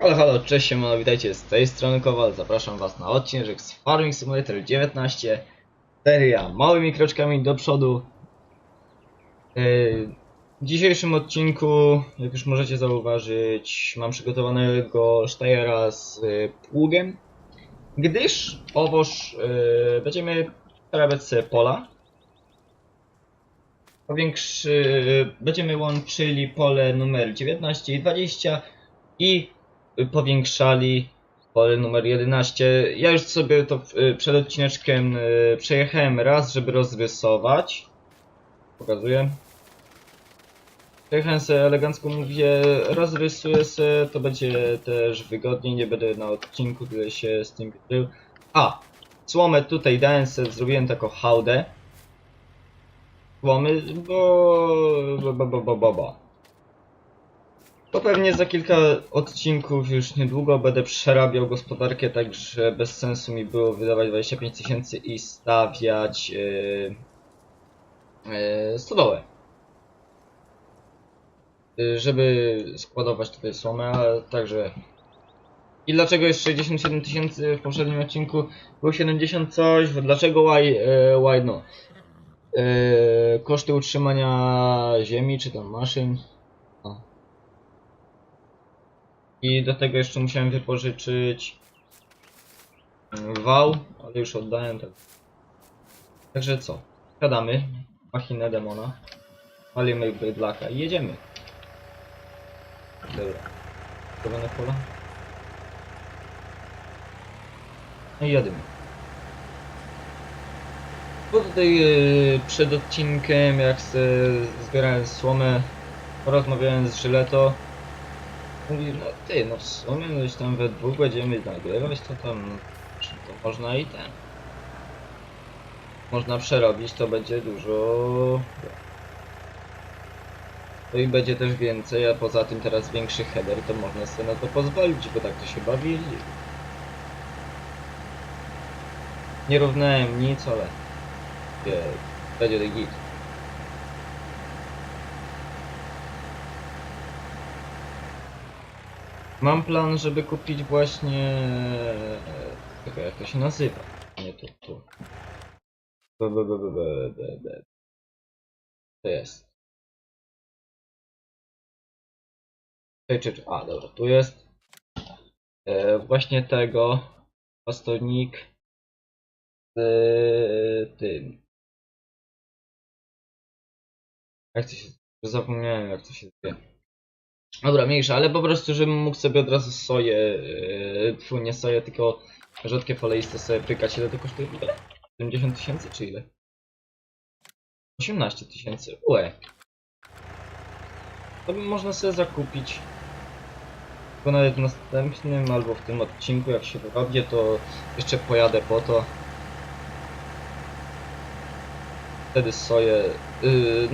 Halo, halo, cześć siemano, witajcie z tej strony Kowal, zapraszam was na odcinek z Farming Simulator 19 Seria małymi kroczkami do przodu. Yy, W dzisiejszym odcinku, jak już możecie zauważyć, mam przygotowanego Steyera z y, pługiem Gdyż owoż yy, będziemy przerabiać sobie pola. Powiększy, będziemy łączyli pole numer 19 i 20 i powiększali pole numer 11. Ja już sobie to y, przed odcineczkiem y, przejechałem raz, żeby rozrysować. Pokazuję. Przejechałem sobie elegancko, mówię, rozrysuję sobie, to będzie też wygodniej, nie będę na odcinku tyle się z tym krył. A, słomę tutaj dałem sobie, zrobiłem taką hałdę. Słomy, bo, bo, bo, bo, bo, bo. To pewnie za kilka odcinków już niedługo będę przerabiał gospodarkę, także bez sensu mi było wydawać 25 tysięcy i stawiać yy, yy, stodołę. Yy, żeby składować tutaj słomę, a także... I dlaczego jest 67 tysięcy w poprzednim odcinku? Było 70 coś, dlaczego why, yy, why no? Yy, koszty utrzymania ziemi czy tam maszyn. O. I do tego jeszcze musiałem wypożyczyć mm, wał, ale już oddałem tak. Także co? Wsiadamy machinę demona. Palimy bydlaka i jedziemy. Dobra. Na pola? No i jadymy. Bo tutaj yy, przed odcinkiem, jak zbierałem słomę, porozmawiałem z Żyleto. Mówi, no ty, no w sumie, no jeśli tam we dwóch będziemy nagrywać, to tam to można i ten. Można przerobić, to będzie dużo. No i będzie też więcej, a poza tym teraz większy header, to można sobie na to pozwolić, bo tak to się bawili. Nie równałem nic, ale wie, będzie git. Mam plan, żeby kupić właśnie... Czekaj, jak to się nazywa? Nie tu, tu. B, b, b, b, b, b, b. To jest. Czekaj, czekaj, a dobra, tu jest. E, właśnie tego. Pastownik. Z tym. Jak to się... Zapomniałem jak to się zwie. Dobra, mniejsza, ale po prostu, żebym mógł sobie od razu soję, yy, tfu, nie soję, tylko rzodkie foleiste sobie pykać. Ile to kosztuje? Ile? 70 tysięcy czy ile? 18 tysięcy. Ue. To by można sobie zakupić. Tylko nawet w następnym albo w tym odcinku, jak się wyrobię, to jeszcze pojadę po to. Wtedy soję. Yy,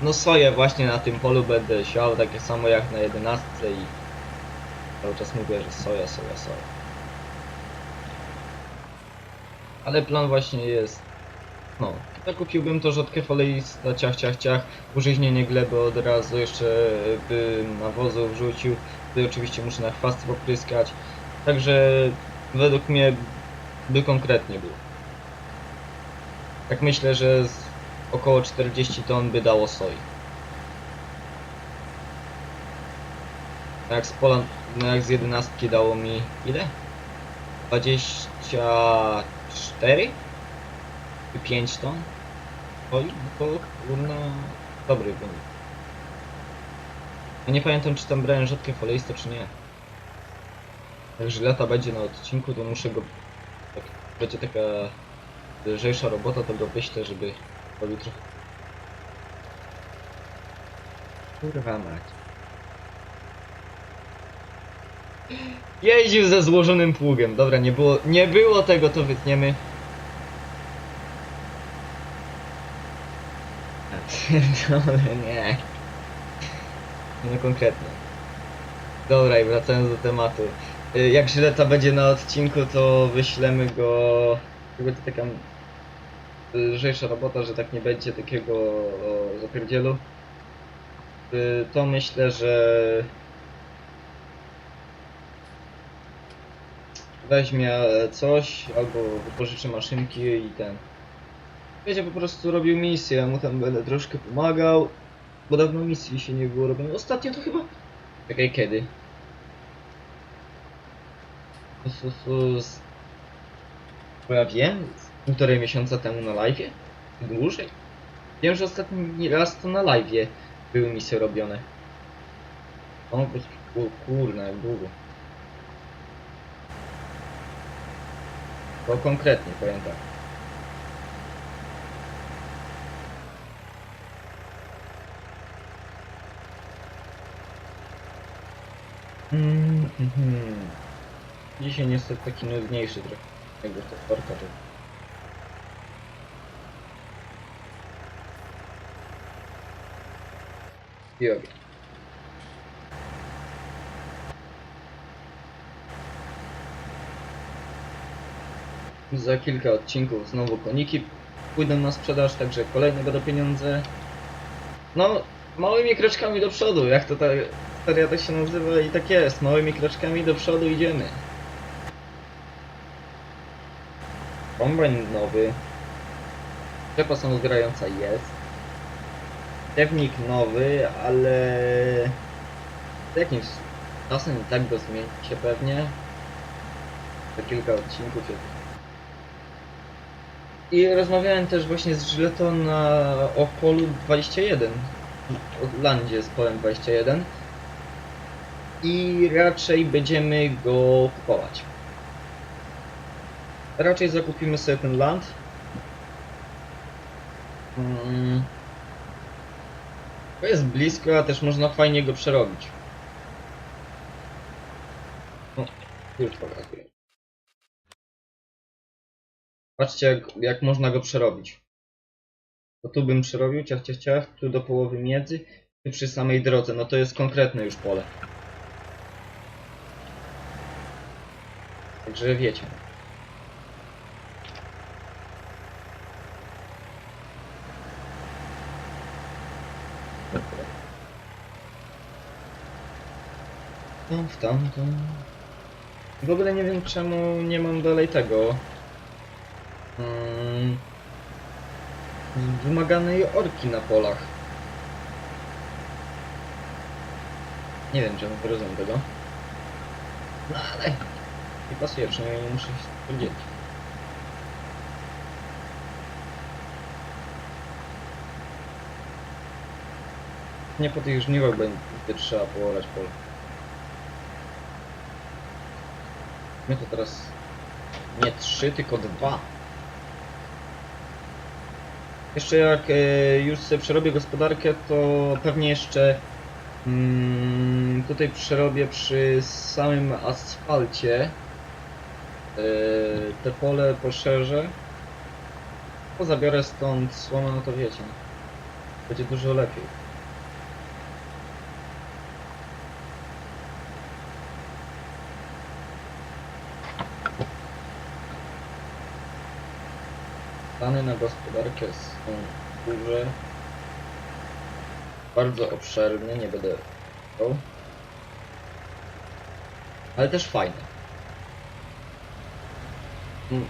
no soję właśnie na tym polu będę siał, takie samo jak na 11 i cały czas mówię, że soja, soja, soja. Ale plan właśnie jest, no, zakupiłbym to rzodkie foleiste, ciach, ciach, ciach, użyźnienie gleby od razu, jeszcze bym nawozu wrzucił, tutaj oczywiście muszę na chwast popryskać, także według mnie by konkretnie było. Tak myślę, że około 40 ton by dało soi. Jak z pola, no jak z 11 dało mi ile? 24? Czy 5 ton? Oj, no to kurna dobry wynik. Ja nie pamiętam czy tam brałem rzadkie foleiste czy nie. Także lata będzie na odcinku, to muszę go... Jak będzie taka lżejsza robota, to go wyślę, żeby trochę... Kurwa mać. Jeździł ze złożonym pługiem. Dobra, nie było, nie było tego, to wytniemy. Ale nie. No konkretnie. Dobra, i wracając do tematu. Y, Jak Żyleta będzie na odcinku, to wyślemy go... Jakby to taka lżejsza robota, że tak nie będzie takiego zapierdzielu. Y, To myślę, że weźmie coś, albo wypożyczy maszynki i ten. Będzie po prostu robił misję, ja mu tam będę troszkę pomagał, bo dawno misji się nie było robione. Ostatnio to chyba... Czekaj, kiedy? Bo ja wiem, półtorej miesiąca temu na live? Dłużej? Wiem, że ostatni raz to na live były misje robione. O, kurna, jak długo. To konkretnie, powiem tak. Mm, mhm. Dzisiaj niestety taki nudniejszy trochę. Jakby to to... I. Za kilka odcinków znowu koniki pójdą na sprzedaż, także kolejne będą pieniądze. No, małymi kroczkami do przodu, jak to ta seria tak się nazywa i tak jest, małymi kroczkami do przodu idziemy. Kombajn nowy. Szczepa samozbierająca jest. Pewnik nowy, ale... Jakimś czasem i tak go zmieni się pewnie. Za kilka odcinków jest. I rozmawiałem też właśnie z Żyletą na o polu 21. O landzie z polem 21. I raczej będziemy go kupować. Raczej zakupimy sobie ten land. Mm. To jest blisko, a też można fajnie go przerobić. O, już pokazuję. Patrzcie jak, jak można go przerobić. To tu bym przerobił, ciach, ciach, ciach, tu do połowy miedzy, tu przy samej drodze, no to jest konkretne już pole. Także wiecie. Tam, w tamto. W ogóle nie wiem czemu nie mam dalej tego. Mm, wymaganej orki na polach. Nie wiem czemu nie rozumiem tego. No ale nie pasuje, przynajmniej nie muszę się spodziewać. Nie po tych żniwach będzie trzeba poorać pole. My to teraz nie trzy, tylko dwa. Jeszcze jak e, już sobie przerobię gospodarkę, to pewnie jeszcze mm, tutaj przerobię przy samym asfalcie e, te pole poszerzę. Pozabiorę stąd słomę, no to wiecie. Będzie dużo lepiej. Plany na gospodarkę są duże, bardzo obszerne, nie będę mówił. ale też fajne. Mm,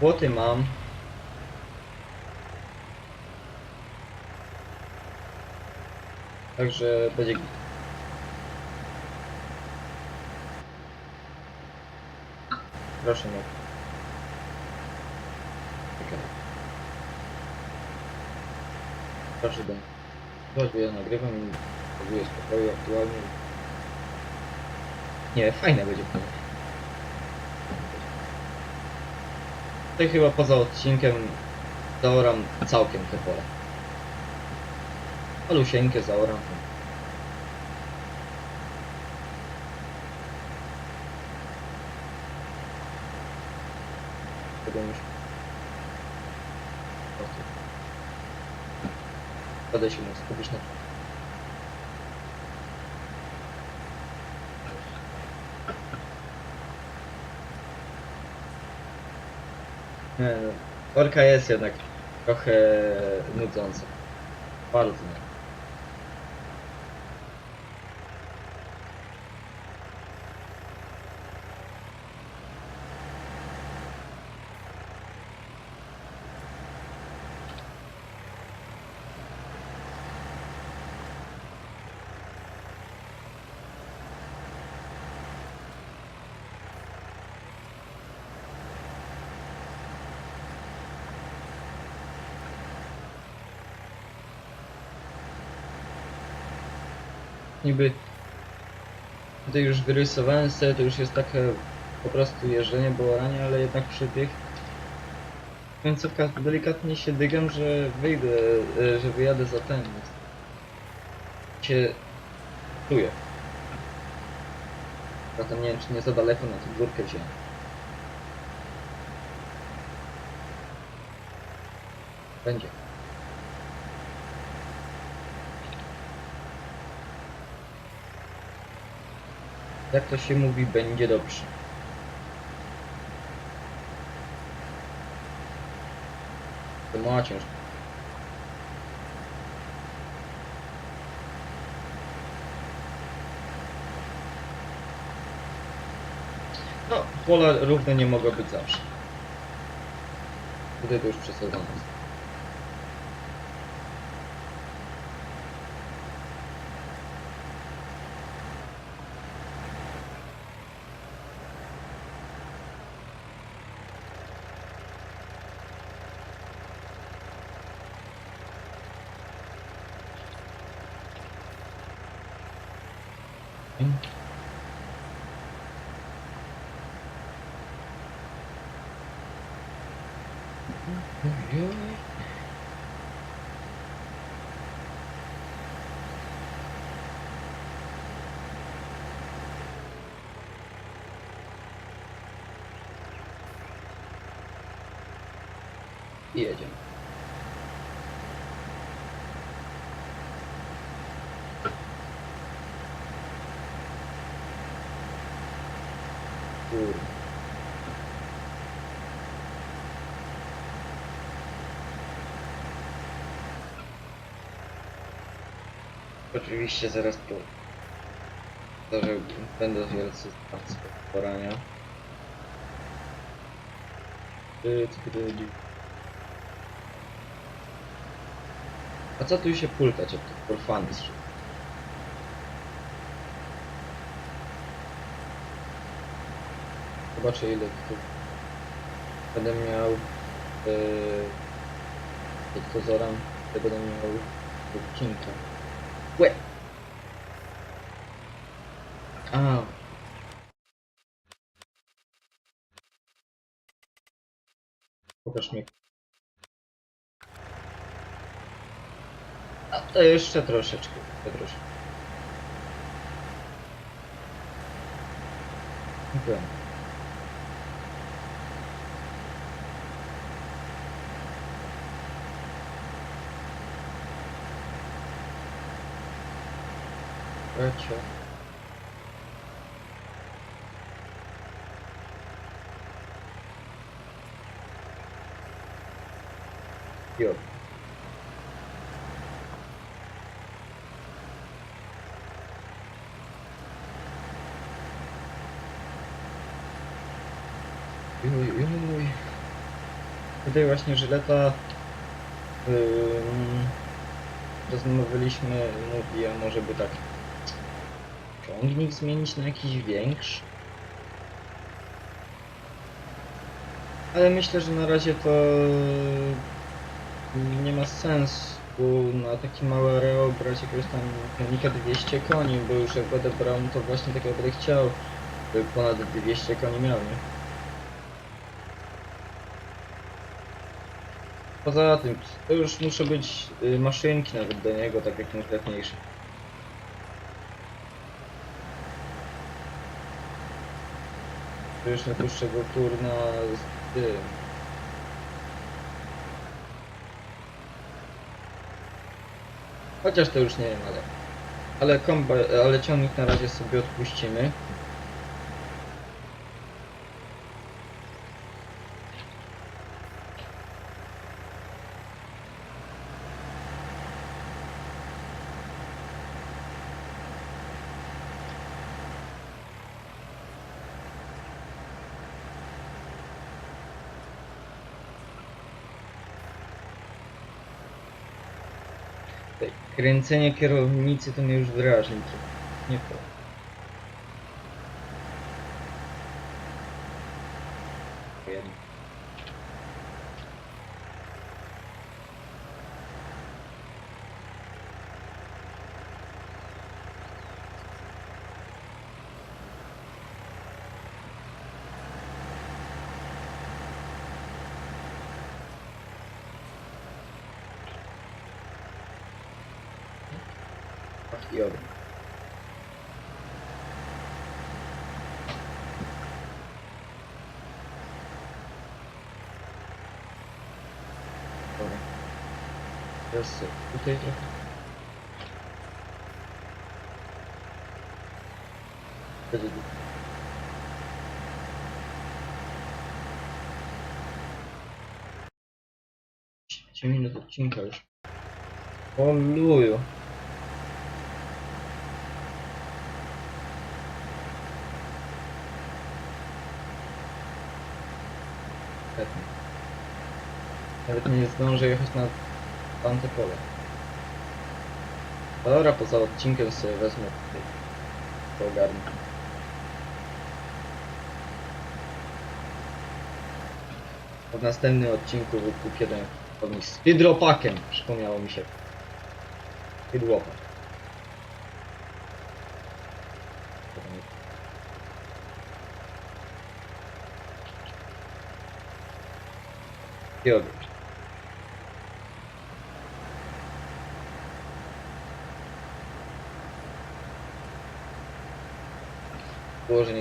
Płoty mam. Także będzie. Proszę nie. Czekaj. Proszę do bo ja nagrywam i próbuję spokoju aktualnie. Nie, fajne będzie pewnie. Tutaj chyba poza odcinkiem zaoram całkiem te pole. Palusieńkę zaoram. Tego już po prostu Będę się mógł skupić na tym. Nie, no, Orka jest jednak trochę nudząca. Bardzo. Niby tutaj już wyrysowałem sobie, to już jest takie po prostu jeżdżenie, bołoranie, ale jednak przy tych końcówkach delikatnie się dygam, że wyjdę, e, że wyjadę za ten. Się czuję. Zatem nie wiem, czy nie za daleko na tę górkę wziąłem. Będzie. Jak to się mówi, będzie dobrze. To mała ciężko. No, pola równe nie mogą być zawsze. Tutaj to już przesadzone. Ojoj. I Oczywiście zaraz po... Że będą wielcy z porania. A co tu się pultać, jak to porfany Zobaczę ile tu będę miał yy, jak to zoram, będę miał odcinka. Łe! A. Pokaż mi. A to jeszcze troszeczkę, troszeczkę. Dziękuję. Bracia. Jo. Juj, juj. Tutaj właśnie Żyleta ym, rozmawialiśmy, mówi, może by tak ciągnik zmienić na jakiś większy. Ale myślę, że na razie to nie ma sensu na taki mały areał brać jakiegoś tam ciągnika 200 koni, bo już jak będę brał, to właśnie tak jak będę chciał, by ponad 200 koni miał, nie? Poza tym, to już muszą być y, maszynki nawet do niego, tak jak konkretniejsze. To już nie puszczę go kurna z tym. Chociaż to już nie wiem, ale... Ale komba, ale ciągnik na razie sobie odpuścimy. Kręcenie kierownicy to mnie już drażni. Nie po. Wiem. I ogień. Dobra. Teraz sobie tutaj trochę. Wtedy tu. Trzecie minut odcinka już. O luju. Świetnie. Nawet nie zdążę jechać na tamte pole. Dobra, poza odcinkiem sobie wezmę. To ogarnę. W następnym odcinku kupię jeden z hydropakiem, przypomniało mi się. Hydropak. I odwróć. Było, że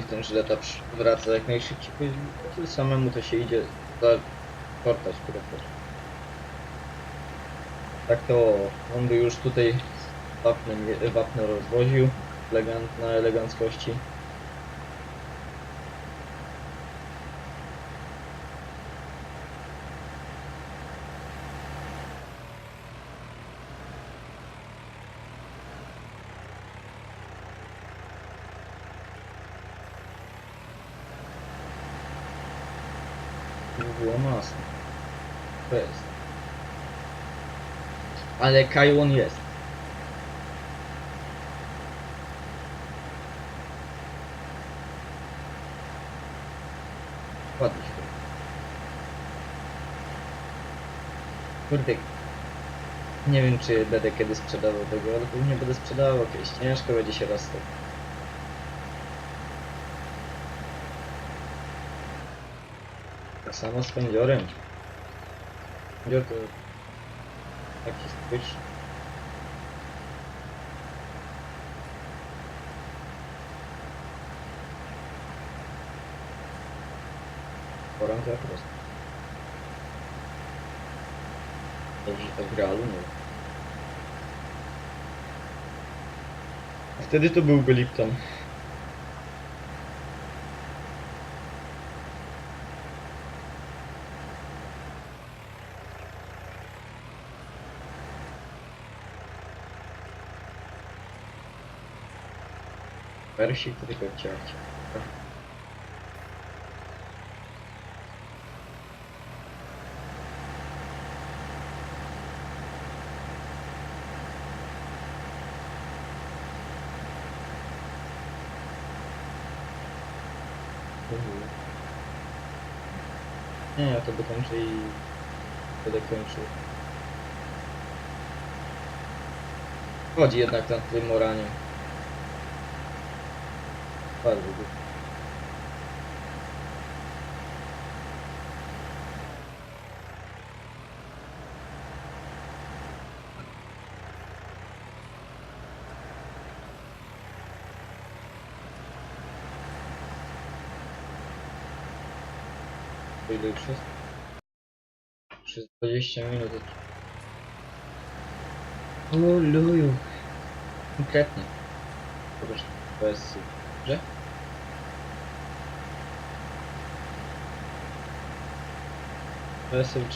przy- wraca jak najszybciej. Samemu to się idzie zaportać które też. Tak to on by już tutaj wapnem, wapno rozwoził elegant, na eleganckości. To by było masne. To jest. Ale Kaiłon jest. Ładnie się. Kurde. Nie wiem czy będę kiedy sprzedawał tego, ale pewnie będę sprzedawał kiedyś. Ciężko będzie się rozstać. Tak samo z pędziorem. Pędzior to taki stycz. Poranka prosto. Dobrze, że tak realu nie. Wtedy to byłby Lipton. Persik tylko ciarcie. Mhm. Nie, ja to dokończę i będę kończył. Chodzi jednak na tym moranie. Ile już jest? Przez 20 minut. O luju. Konkretnie. Zobacz, to jest... Że? To jest sobie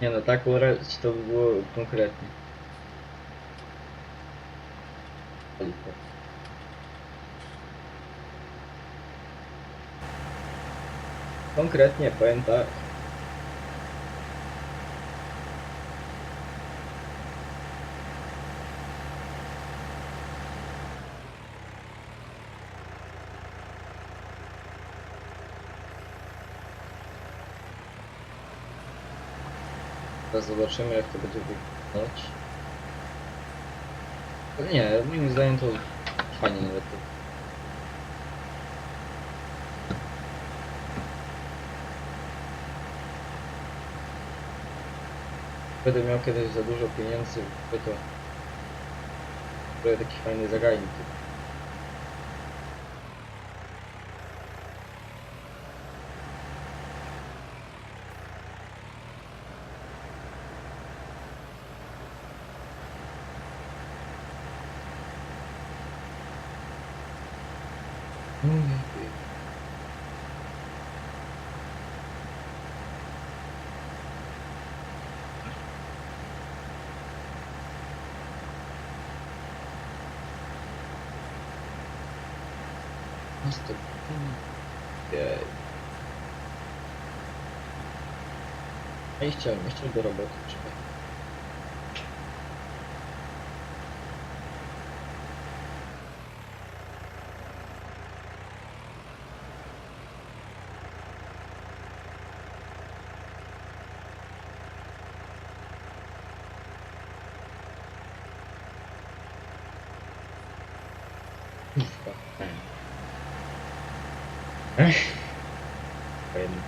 cześć... Oj. Nie no, tak urać to by było konkretnie. Zobaczymy jak to będzie wyglądać. Nie, moim zdaniem to fajnie nawet. to- Będę miał kiedyś za dużo pieniędzy, to to będzie taki fajny zagajnik. Nie chciałem, nie chciałem do roboty, czekaj. Kurwa. Ech. Fajnie.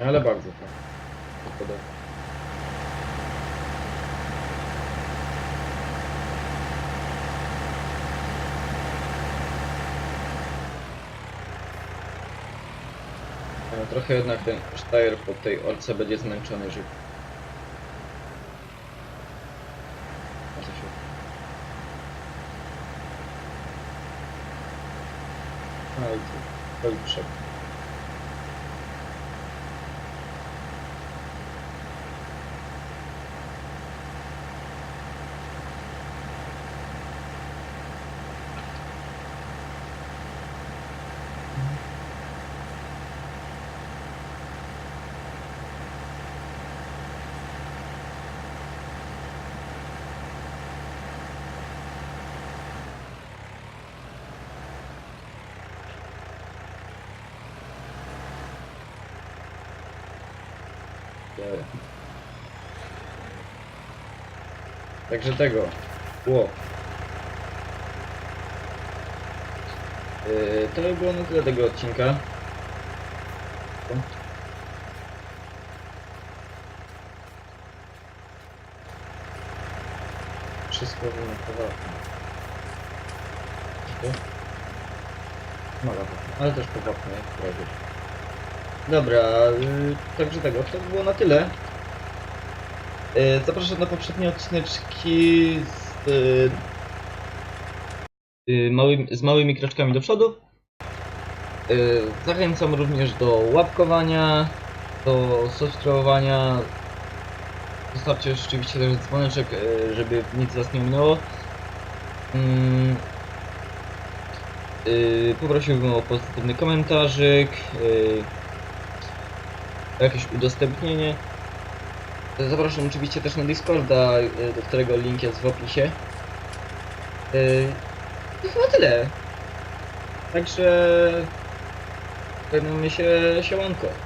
Ale bardzo. No, trochę jednak ten Steyr po tej orce będzie zmęczony żył. A co się... I tu, to i przed. Nie. Także tego. Ło. Yy, to by było na tyle tego odcinka. Wszystko było powrotne. Mala, ale też powrotne, jak powiedzieć. Dobra, y, także tego, to było na tyle. Y, Zapraszam na poprzednie odcineczki z, y, małymi, z małymi kroczkami do przodu. Zachęcam również do łapkowania, do subskrybowania. Zostawcie rzeczywiście też dzwoneczek, żeby nic z Was nie minęło. Mm, Poprosiłbym o pozytywny komentarzyk. Y, jakieś udostępnienie. Zapraszam oczywiście też na Discorda, y, do którego link jest w opisie. Y, I chyba tyle. Także żegnamy się, siemanko.